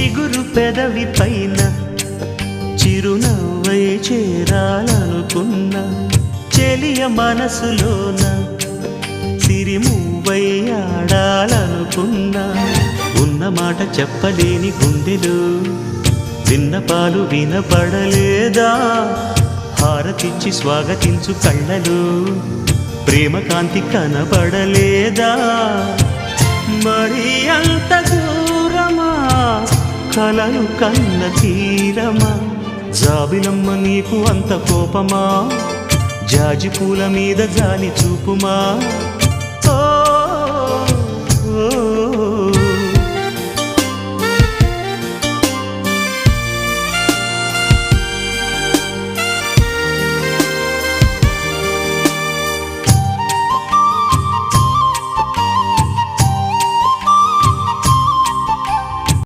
చిగురు పెదవి పైన చిరునవ్వై చేరాలనుకున్న చెలియ మనసులోన సిరిమువ్వై ఆడాలనుకున్నా ఉన్న మాట చెప్పలేని గుండెలు విన్నపాలు వినపడలేదా? హారతిచ్చి స్వాగతించు కళ్ళలు ప్రేమ కాంతి కనబడలేదా? మరి అంత కలలు కన్న తీరమా? జాబిలమ్మ నీకు అంత కోపమా? జాజి పూల మీద జాలి చూపుమా?